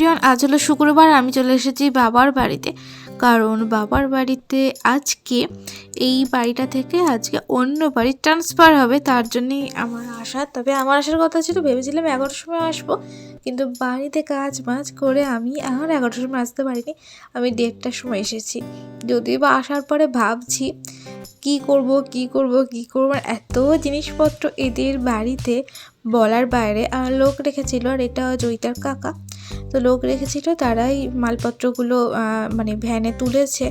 Everyone আজ হলো শুক্রবার, আমি চলে এসেছি বাবার বাড়িতে। কারণ বাবার বাড়িতে আজকে এই বাড়িটা থেকে আজকে অন্য বাড়ি ট্রান্সফার হবে, তার জন্যই আমার আসা তবে আমার আসার কথা ছিল, ভেবেছিলাম এগারোটার সময় আসব। কিন্তু বাড়িতে কাজ বাজ করে আমি আর এগারোটার সময় আসতে পারিনি। আমি দেড়টার সময় এসেছি। যদিও বা আসার পরে ভাবছি, কি করব কি করব কি করব? এত জিনিসপত্র এদের বাড়িতে বলার বাইরে আর লোক রেখেছিল আর এটা জয়িতার কাকা। তো লোক রেখেছিল, তারাই মালপত্রগুলো মানে ভ্যানে তুলেছে।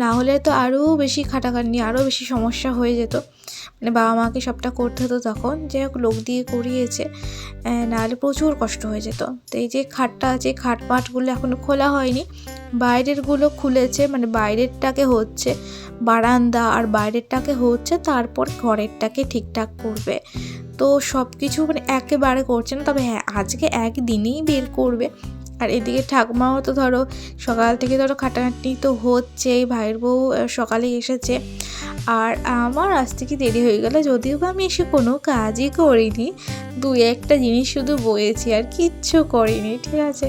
না হলে তো আরও বেশি খাটাখাটনি আরও বেশি সমস্যা হয়ে যেত। মানে বাবা মাকে সবটা করতে হতো তখন, যে লোক দিয়ে করিয়েছে নাহলে প্রচুর কষ্ট হয়ে যেত। তো এই যে খাটটা আছে খাট পাটগুলো এখনও খোলা হয়নি, বাইরেরগুলো খুলেছে মানে বাইরেরটাকে হচ্ছে বারান্দা আর বাইরেরটাকে হচ্ছে তারপর ঘরেরটাকে ঠিকঠাক করবে। তো সব কিছু মানে একেবারে করছে না, তবে হ্যাঁ আজকে একদিনেই বের করবে। আর এদিকে ঠাকুমাও তো ধরো সকাল থেকে ধরো খাটাখাটনি তো হচ্ছেই, ভাইয়ের বউ সকালে এসেছে। আর আমার আসতে কি দেরি হয়ে গেল, যদিও বা আমি এসে কোনো কাজই করিনি দু একটা জিনিস শুধু বয়েছি আর কিচ্ছু করিনি, ঠিক আছে?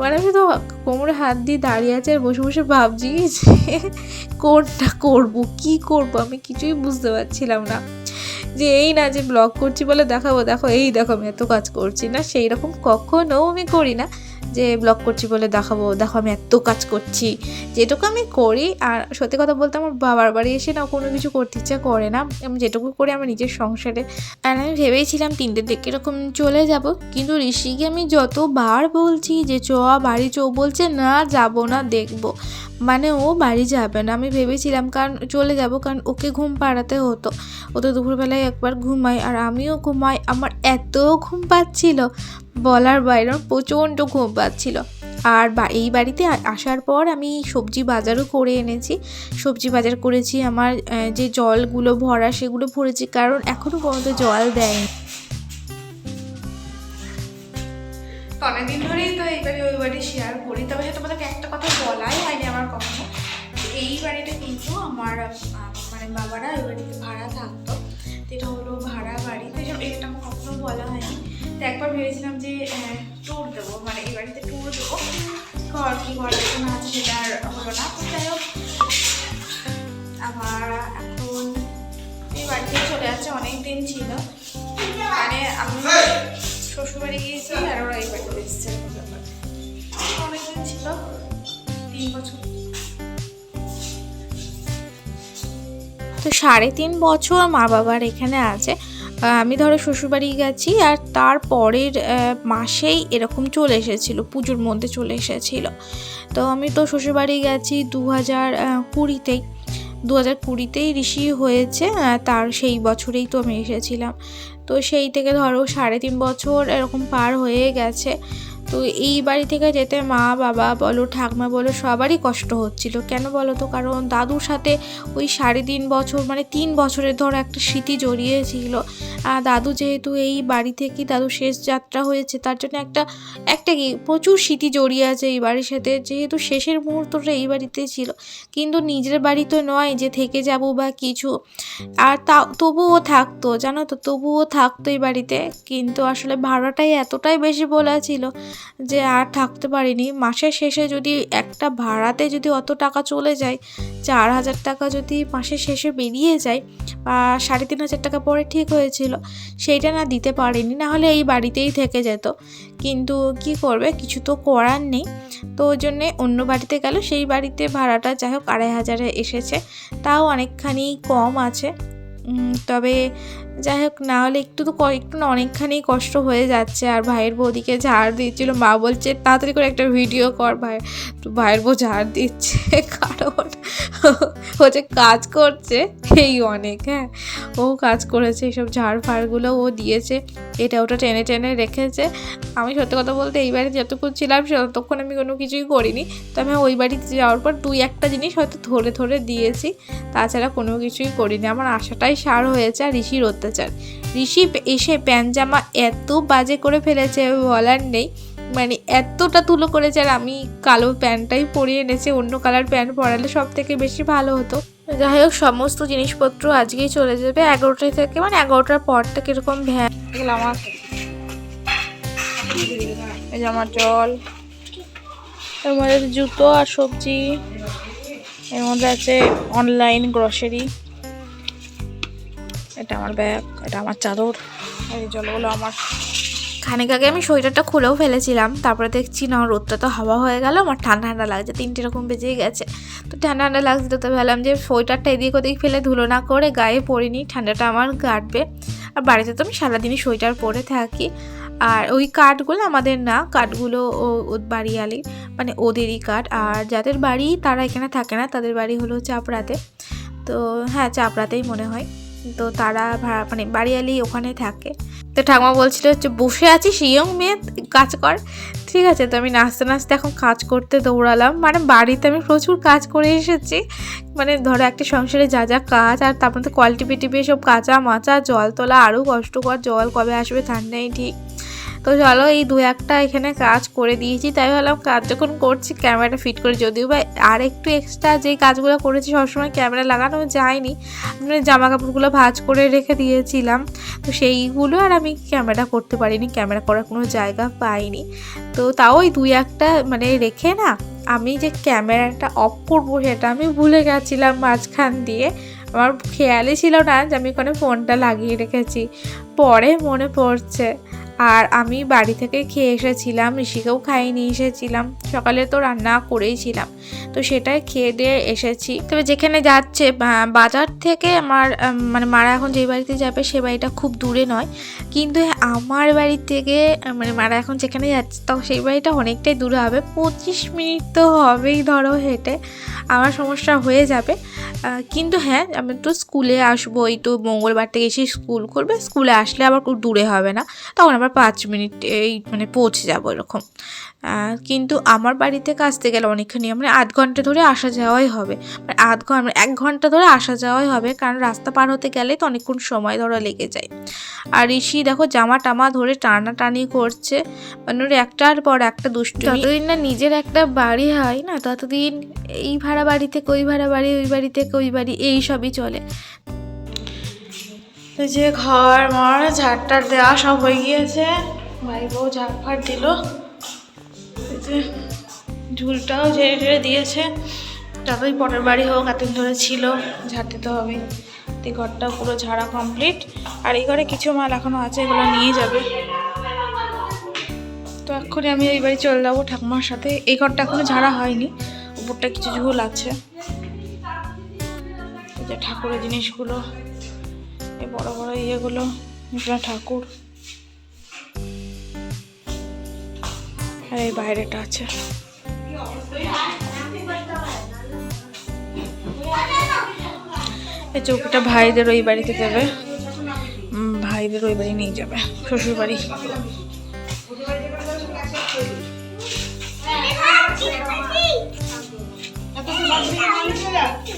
মানে আমি তো কোমরে হাত দিয়ে দাঁড়িয়ে আছে আর বসে বসে ভাবছি যে কোনটা করব, কি করব আমি কিছুই বুঝতে পারছিলাম না। যে এই না যে ব্লগ করছি বলে দেখাবো, দেখো, এই দেখো আমি এত কাজ করছি না সেই রকম কখনো আমি করি না। যে ব্লগ করছি বলে দেখাবো, দেখো আমি এত কাজ করছি। যেটুকু আমি করি, আর সত্যি কথা বলতে আমার বাবার বাড়ি এসে না কোনো কিছু করতে ইচ্ছা করে না। আমি যেটুকু করি আমার নিজের সংসারে। আর আমি ভেবেছিলাম তিনটের দিকে এরকম চলে যাব, কিন্তু ঋষিকে আমি যতবার বলছি যে, চ, বাড়ি চো, বলছে, না, যাব না, দেখব। মানে ও বাড়ি যাবে না। আমি ভেবেছিলাম কারণ চলে যাব, কারণ ওকে ঘুম পাড়াতে হতো। ও তো দুপুরবেলায় একবার ঘুমাই আর আমিও ঘুমাই। আমার এত ঘুম পাচ্ছিল, বলার বাইরে প্রচণ্ড ঘুম পাচ্ছিল আর এই বাড়িতে আসার পর আমি সবজি বাজারও করে এনেছি। সবজি বাজার করেছি আমার যে জলগুলো ভরা সেগুলো ভরেছি, কারণ এখনও পর্যন্ত জল দেয়নি। অনেকদিন ধরেই তো এই বাড়ি, ওই বাড়ি শেয়ার করি। তবে হয়তো তোমাদেরকে একটা কথা বলাই হয়নি আমার কখনো। এই বাড়িটা কিন্তু আমার মানে বাবারা এই বাড়িতে ভাড়া থাকতো। এটা হলো ভাড়া বাড়ি। তো এসব এটা আমার কখনো বলা হয়নি। তো একবার ভেবেছিলাম যে ট্যুর দেবো। মানে এই বাড়িতে ট্যুর দেবো। ঘর, কি ঘর আছে না আছে সেটা আর হলো না। যাই হোক, আমার এখন এই বাড়িতে চলে যাচ্ছে অনেক দিন ছিল। মানে আমি শ্বশুরবাড়ি গিয়েছি আর ওরা এই বাড়িতে এসেছে। অনেকদিন ছিল। তিন বছর। তো সাড়ে তিন বছর মা বাবার এখানে আছে। আমি ধরো শ্বশুরবাড়ি গেছি আর তার পরের মাসেই এরকম চলে এসেছিল, পুজোর মধ্যে চলে এসেছিল। তো আমি তো শ্বশুরবাড়ি গেছি দু হাজার কুড়িতেই। দু হাজার কুড়িতেই ঋষি হয়েছে তার সেই বছরেই তো আমি এসেছিলাম। তো সেই থেকে ধরো সাড়ে তিন বছর এরকম পার হয়ে গেছে। তো এই বাড়ি থেকে যেতে মা, বাবা বলো, ঠাকমা বলো, সবারই কষ্ট হচ্ছিল। কেন বলো তো? কারণ দাদুর সাথে ওই সাড়ে তিন বছর মানে তিন বছরের ধর একটা স্মৃতি জড়িয়েছিল। আর দাদু যেহেতু এই বাড়ি থেকেই দাদু শেষ যাত্রা হয়েছে, তার জন্য একটা একটা কি প্রচুর স্মৃতি জড়িয়ে আছে এই বাড়ির সাথে। যেহেতু শেষের মুহূর্তটা এই বাড়িতে ছিল, কিন্তু নিজের বাড়ি তো নয় যে থেকে যাব বা কিছু। আর তা, তবুও থাকতো, জানো তো? তবুও থাকতো এই বাড়িতে। কিন্তু আসলে ভাড়াটাই এতটাই বেশি বলা ছিল যে আর থাকতে পারিনি। মাসের শেষে যদি একটা ভাড়াতে যদি অত টাকা চলে যায়, চার হাজার টাকা যদি মাসের শেষে বেরিয়ে যায়, বা সাড়ে তিন হাজার টাকা পরে ঠিক হয়েছিল, সেইটা না দিতে পারিনি, না হলে এই বাড়িতেই থেকে যেত। কিন্তু কি করবে? কিছু তো করার নেই। তো ওই জন্যে অন্য বাড়িতে গেল। সেই বাড়িতে ভাড়াটা যাই হোক আড়াই হাজারে এসেছে। তাও অনেকখানি কম আছে। তবে যাই হোক না হলে একটু তো একটু না অনেকখানি কষ্ট হয়ে যাচ্ছে। আর ভাইয়ের বৌদিকে ঝাড় দিচ্ছিল মা বলছে, তাড়াতাড়ি করে একটা ভিডিও কর ভাই। তো ভাইয়ের বউ ঝাড় দিচ্ছে, কারণ হচ্ছে কাজ করছে, এই অনেক হ্যাঁ। ও কাজ করেছে, এইসব ঝাড় ফাড়গুলো ও দিয়েছে, এটা ওটা টেনে টেনে রেখেছে। আমি সত্যি কথা বলতে এই বাড়িতে যতক্ষণ ছিলাম, ততক্ষণ আমি কোনো কিছুই করিনি। তো আমি ওই বাড়িতে যাওয়ার পর দুই একটা জিনিস হয়তো ধরে ধরে দিয়েছি, তাছাড়া কোনো কিছুই করিনি। আমার আশাটাই সার হয়েছে, আর ঋষির অত্যাচার ঋষি এসে প্যান্ট জামা এত বাজে করে ফেলেছে বলার নেই। মানে এতটা তুলো করেছে আর আমি কালো প্যান্টটাই পরিয়ে এনেছি, অন্য কালার প্যান্ট পরালে সব থেকে বেশি ভালো হতো। যাই হোক, সমস্ত জিনিসপত্র আজকেই চলে যাবে এগারোটা থেকে মানে এগারোটার পর থেকে এরকম ভ্যান আমার আমার জল, এর মধ্যে জুতো আর সবজি, এর মধ্যে আছে অনলাইন গ্রসারি এটা আমার ব্যাগ এটা আমার চাদর এই জলগুলো আমার খানিক আগে আমি সোয়েটারটা খুলেও ফেলেছিলাম, তারপরে দেখছি না, রোদটা তো হাওয়া হয়ে গেল, আমার ঠান্ডা ঠান্ডা লাগছে, তিনটে রকম বেজেই গেছে। তো ঠান্ডা ঠান্ডা লাগছিল তো ভাবলাম যে সোয়েটারটা এদিক ওদিক ফেলে ধুলো না করে গায়ে পরিনি, ঠান্ডাটা আমার কাটবে। আর বাড়িতে তো আমি সারাদিনই সোয়েটার পরে থাকি, আর ওই কাঠগুলো আমাদের না, কাঠগুলো ও বাড়িয়ালি মানে ওদেরই কাঠ, আর যাদের বাড়ি তারা এখানে থাকে না, তাদের বাড়ি হলো চাপড়াতে। তো হ্যাঁ চাপড়াতেই মনে হয়। তো তারা ভাড়া মানে বাড়িয়ালি ওখানে থাকে। তো ঠাকুমা বলছিল হচ্ছে বসে আছিস, ইয়ং মেয়ে, কাজ কর। ঠিক আছে। তো আমি নাচতে নাচতে এখন কাজ করতে দৌড়ালাম। মানে বাড়িতে আমি প্রচুর কাজ করে এসেছি। মানে ধরো একটা সংসারে যা যা কাজ, আর তারপর তো কোয়ালিটি পিটিপি সব কাঁচা মাচা জল তোলা আরও কষ্টকর জল কবে আসবে ঠান্ডাই ঠিক। তো চলো এই দু একটা এখানে কাজ করে দিয়েছি, তাই ভাবলাম কাজ যখন করছি ক্যামেরাটা ফিট করে, যদিও বা আর একটু এক্সট্রা যেই কাজগুলো করেছি সবসময় ক্যামেরা লাগানো যায়নি। মানে জামা কাপড়গুলো ভাজ করে রেখে দিয়েছিলাম, তো সেইগুলো আর আমি ক্যামেরা করতে পারিনি, ক্যামেরা করার কোনো জায়গা পাইনি। তো তাও ওই দুই একটা মানে রেখে না আমি যে ক্যামেরাটা অফ করব সেটা আমি ভুলে গেছিলাম মাঝখান দিয়ে। আমার খেয়ালই ছিল না যে আমি ওখানে ফোনটা লাগিয়ে রেখেছি, পরে মনে পড়ছে। আর আমি বাড়ি থেকে খেয়ে এসেছিলাম, ঋষিকেও খাইয়ে নিয়ে এসেছিলাম। সকালে তো রান্না করেইছিলাম তো সেটাই খেয়ে দিয়ে এসেছি। তবে যেখানে যাচ্ছে বাজার থেকে আমার মানে মারা এখন যে বাড়িতে যাবে, সে বাড়িটা খুব দূরে নয়। কিন্তু আমার বাড়ি থেকে মানে মারা এখন যেখানে যাচ্ছে, তো সেই বাড়িটা অনেকটাই দূরে হবে। পঁচিশ মিনিট তো হবেই ধরো হেঁটে, আমার সমস্যা হয়ে যাবে। কিন্তু হ্যাঁ আমি তো স্কুলে আসব এই তো মঙ্গলবার থেকে এসে স্কুল করবে। স্কুলে আসলে আবার খুব দূরে হবে না। তখন আবার পাঁচ মিনিট এই মানে পৌঁছে যাব এরকম। কিন্তু আমার বাড়ি থেকে আসতে গেলে অনেকখানি মানে আধ ঘণ্টা ধরে আসা যাওয়াই হবে। মানে আধ ঘণ্টা মানে এক ঘণ্টা ধরে আসা যাওয়াই হবে, কারণ রাস্তা পার হতে গেলেই তো অনেকক্ষণ সময় ধরো লেগে যায়। আর ঋষি দেখো জামা টামা ধরে টানাটানি করছে। মানে ওর একটার পর একটা দুষ্টু যতদিন না নিজের একটা বাড়ি হয় না, ততদিন এই ভাড়া বাড়ি থেকে ওই ভাড়া বাড়ি, ওই বাড়ি থেকে ওই বাড়ি, এই সবই চলে। যে ঘর, মর, ঝাড়টার দেওয়া সব হয়ে গিয়েছে। ভাই বউ ঝাড় ফাড় দিল। এই যে ঝুলটাও ঝেড়ে ঝেড়ে দিয়েছে। যতই পরের বাড়ি হোক, এতদিন ধরে ছিল ঝাড় দিতে হবে তো ঘরটা পুরো ঝাড়া কমপ্লিট আর এই ঘরে কিছু মাল এখনও আছে, এগুলো নিয়ে যাবে। তো এক্ষুনি আমি এই বাড়ি চলে যাব ঠাকুমার সাথে। এই ঘরটা এখনও ঝাড়া হয়নি, উপরটা কিছু ঝুল আছে। ঠাকুরের জিনিসগুলো। এই বড় বড় ইয়েগুলো এগুলো ঠাকুর। আর এই বাইরেটা আছে। এই চৌকিটা ভাইদের ওই বাড়িতে দেবে। ভাইদের ওই বাড়ি নিয়ে যাবে শ্বশুর বাড়ি।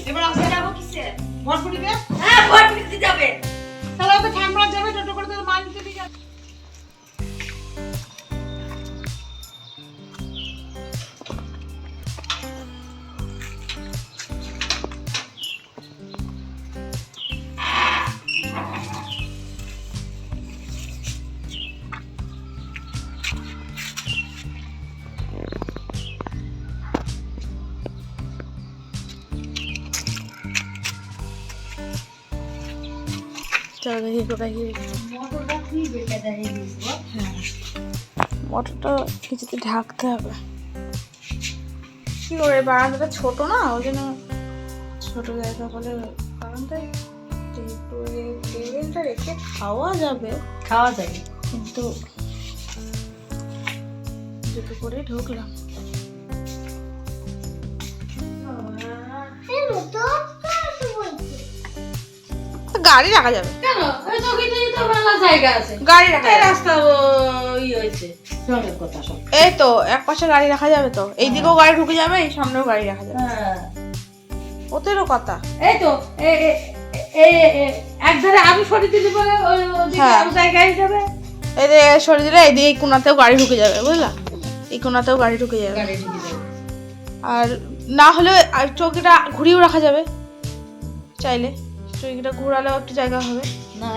এবার চলো দেখি কোথায় কি হ্যাঁ আমরা যাবে টোটো করে মোটরটা কিছুতে ঢাকতে হবে। কি করে বারান্দাটা ছোট না? ওই জন্য ছোট জায়গা বলে বারান্দায় টেবিলটা রেখে খাওয়া যাবে। খাওয়া যায় কিন্তু জুতো করে ঢুকলাম। গাড়ি রাখা যাবে। কেন? ওই চৌকিটাই তো মেলা জায়গা আছে। গাড়ি রাখা রাস্তা ই হয়েছে। এই তো এক পাশে গাড়ি রাখা যাবে তো। এই দিকেও গাড়ি ঢুকে যাবে এই সামনেও গাড়ি রাখা যাবে। হ্যাঁ। ওদেরও কথা। এই তো এ- এ- এ- এ- এক ধারে আমি সরিয়ে দিতে পারে হ্যাঁ। জায়গায় যাবে। এই যে সরে দিলে এইদিকে এই কোনাতেও গাড়ি ঢুকে যাবে বুঝলা? এই কোনাতেও গাড়ি ঢুকে যাবে। গাড়ি আর না হলে আর চৌকিটা ঘুরিয়েও রাখা যাবে চাইলে। চৌকিটা ঘোরালেও একটু জায়গা হবে। না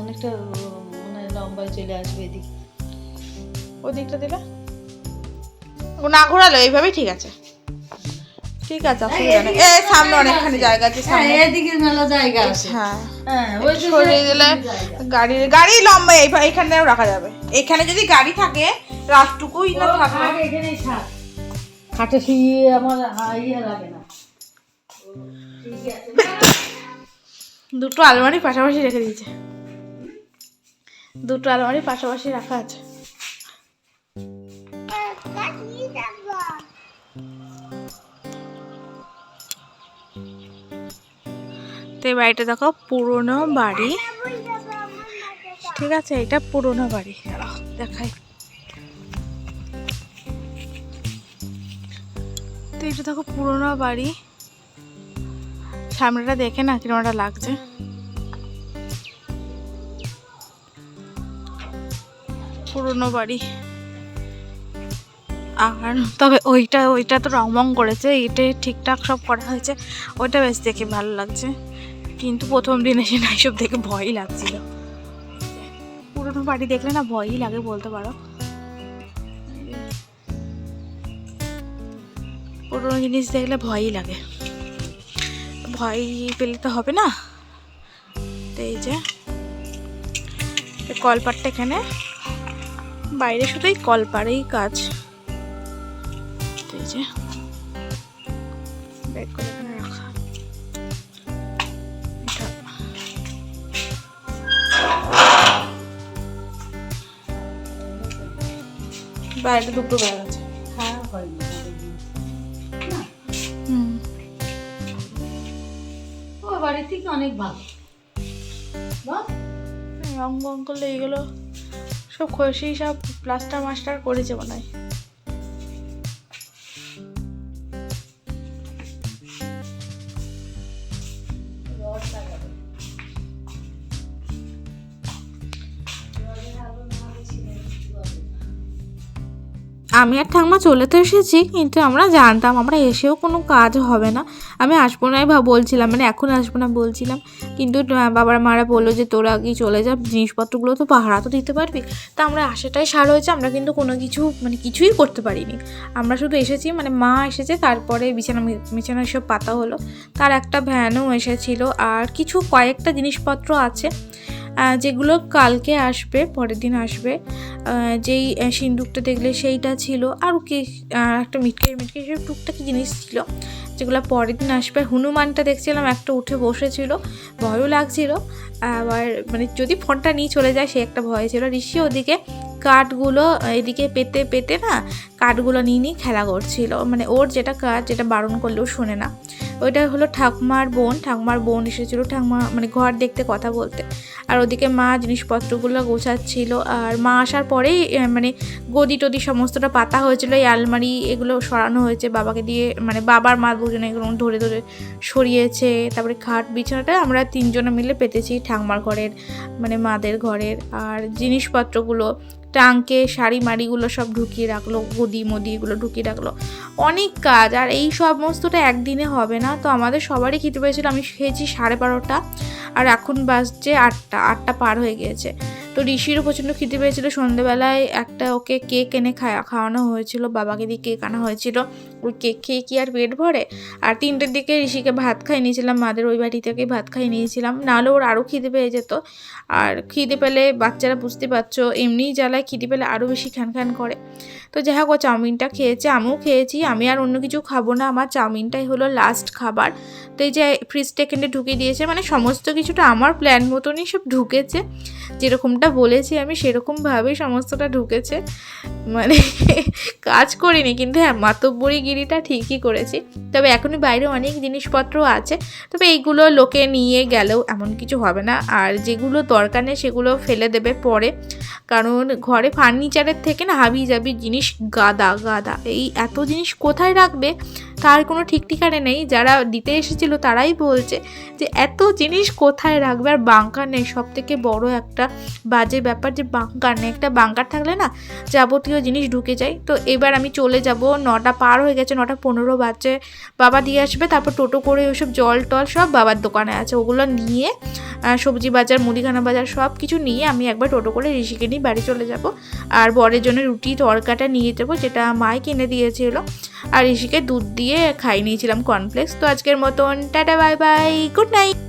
অনেকটা মানে লম্বায় চলে আসবে এদিকে। ওই দিকটা দিলে না ঘোরালো এইভাবেই ঠিক আছে। ঠিক আছে অসুবিধা নেই। এই সামনে অনেকখানি জায়গা আছে হ্যাঁ সামনে। এদিকে মেলা জায়গা আছে। হ্যাঁ। হ্যাঁ ওই সরিয়ে দিলে গাড়ির গাড়ি লম্বা এই এইখানেও রাখা যাবে। এখানে যদি গাড়ি থাকে রাতটুকুই না থাকে এখানেই থাক খাটে শুয়ে আমার ইয়ে লাগে না। দুটো আলমারি পাশাপাশি রেখে দিয়েছে। দুটো আলমারি পাশাপাশি রাখা আছে। তো এই বাড়িটা দেখো, পুরনো বাড়ি। ঠিক আছে, এটা পুরনো বাড়ি। দেখাই। তো এটা দেখো পুরনো বাড়ি। সামনেটা দেখে না কীরকম একটা লাগছে। পুরনো বাড়ি। আর তবে ওইটা ওইটা তো রংমং করেছে এইটা ঠিকঠাক সব করা হয়েছে। ওইটা বেশ দেখে ভালো লাগছে। কিন্তু প্রথম দিন এসে না এইসব দেখে ভয়ই লাগছিল। পুরনো বাড়ি দেখলে না ভয়ই লাগে বলতে পারো। পুরনো জিনিস দেখলে ভয়ই লাগে। ভয় পেলে তো হবে না। তো এই যে, এই কলপাটটা এখানে। বাইরে শুধু এই কলপাড়েই কাজ। এই যে বাইরে দুটো ব্যাগ আছে। ও বাড়ি থেকে অনেক ভালো? রং বং করলে এগুলো সব খসি সব প্লাস্টার মাস্টার করেছে মনে হয় আমি আর ঠাম্মা চলে তো এসেছি, কিন্তু আমরা জানতাম, আমরা এসেও কোনো কাজ হবে না। আমি আসব নাই বা বলছিলাম মানে এখন আসব না বলছিলাম। কিন্তু বাবার মারা বলল যে, তোরা কি চলে যা, জিনিসপত্রগুলো তো পাহারা তো দিতে পারবি? তা আমরা আসাটাই সার হয়েছে, আমরা কিন্তু কোনো কিছু মানে কিছুই করতে পারিনি। আমরা শুধু এসেছি মানে মা এসেছে, তারপরে বিছানা বিছানা সব পাতা হলো। তার একটা ভ্যানও এসেছিল, আর কিছু কয়েকটা জিনিসপত্র আছে। যেগুলো কালকে আসবে, পরের দিন আসবে যেই সিন্দুকটা দেখলে সেইটা ছিল। আর কি একটা মিটকে মিটকে সব টুকটাক জিনিস ছিল, যেগুলো পরের দিন আসবে। হনুমানটা দেখছিলাম, একটা উঠে বসেছিল, ভয়ও লাগছিল। আবার মানে যদি ফোনটা নিয়ে চলে যায়, সে একটা ভয় ছিল। ঋষি ওদিকে কাঠগুলো, এদিকে পেতে পেতে না, কাঠগুলো নিয়ে নিয়ে খেলা করছিল। মানে ওর যেটা কাজ, যেটা বারণ করলেও শোনে না। ওইটা হলো ঠাকুমার বোন ঠাকুমার বোন এসেছিল, ঠাকুমা মানে ঘর দেখতে কথা বলতে। আর ওদিকে মা জিনিসপত্রগুলো গোছাচ্ছিল, আর মা আসার পরেই মানে গদি টদি সমস্তটা পাতা হয়েছিল, এই আলমারি এগুলো সরানো হয়েছে বাবাকে দিয়ে মানে বাবার মা দুজনে এগুলো ধরে ধরে সরিয়েছে, তারপরে খাট বিছানাটা আমরা তিনজনে মিলে পেতেছি ঠাকুমার ঘরের মানে মাদের ঘরের। আর জিনিসপত্রগুলো, টাঙ্কে, শাড়ি মাড়িগুলো সব ঢুকিয়ে রাখল, গদি মদি এগুলো ঢুকিয়ে রাখল। অনেক কাজ, আর এই সমস্তটা একদিনে হবে না। তো আমাদের সবারই খেতে পেয়েছিল। আমি খেয়েছি সাড়ে বারোটা আর এখন বাজছে আটটা। আটটা পার হয়ে গিয়েছে। তো ঋষিরও প্রচণ্ড খিদে পেয়েছিল। সন্ধেবেলায় একটা ওকে কেক এনে খাওয়া খাওয়ানো হয়েছিল। বাবাকে দিয়ে কেক আনা হয়েছিল। ওই কেক খেয়ে কি আর পেট ভরে? আর তিনটের দিকে ঋষিকে ভাত খাই নিয়েছিলাম। মাদের ওই বাড়ি থেকে ভাত খাই নিয়েছিলাম। নাহলে ওর আরও খিদে পেয়ে যেত। আর খিদে পেলে বাচ্চারা বুঝতে পারছ, এমনিই জ্বালায়। খিদে পেলে আরও বেশি খ্যান খ্যান করে। তো যাই হোক, ও চাউমিনটা খেয়েছে, আমিও খেয়েছি, আমি আর অন্য কিছু খাব না, আমার চাউমিনটাই হলো লাস্ট খাবার। তো এই যে ফ্রিজটা এখানে ঢুকিয়ে দিয়েছে মানে সমস্ত কিছুটা আমার প্ল্যান মতনই সব ঢুকেছে। যেরকমটা বলেছি আমি, সেরকমভাবেই সমস্তটা ঢুকেছে। মানে কাজ করিনি, কিন্তু হ্যাঁ মাতব্বরিগিরিটা ঠিকই করেছি। তবে এখনই বাইরে অনেক জিনিসপত্র আছে, তবে এইগুলো লোকে নিয়ে গেলেও এমন কিছু হবে না। আর যেগুলো দরকার নেই, সেগুলো ফেলে দেবে পরে। কারণ ঘরে ফার্নিচারের থেকে না হাবি জাবি জিনিস গাদা গাদা। এই এত জিনিস কোথায় রাখবে? তার কোনো ঠিক ঠিকানে নেই, যারা দিতে এসেছিল তারাই বলছে যে এত জিনিস কোথায় রাখবে আর বাঙ্কার নেই। সব থেকে বড় একটা বাজে ব্যাপার যে বাঙ্কার নেই। একটা বাঙ্কার থাকলে না যাবতীয় জিনিস ঢুকে যায়। তো এবার আমি চলে যাব, নটা পার হয়ে গেছে, নটা পনেরো বাজে। বাবা দিয়ে আসবে, তারপর টোটো করে ওইসব জল টল সব বাবার দোকানে আছে। ওগুলো নিয়ে সবজি বাজার, মুদিখানা বাজার সব কিছু নিয়ে আমি একবার টোটো করে ঋষিকে নিয়ে বাড়ি চলে যাব। আর বরের জন্য রুটি তরকাটা নিয়ে যাব, যেটা মাই কিনে দিয়েছিল। আর ঋষিকে দুধ দিয়ে খাই নিয়েছিলাম কর্নফ্লেক্স তো আজকের মতন tata bye bye good night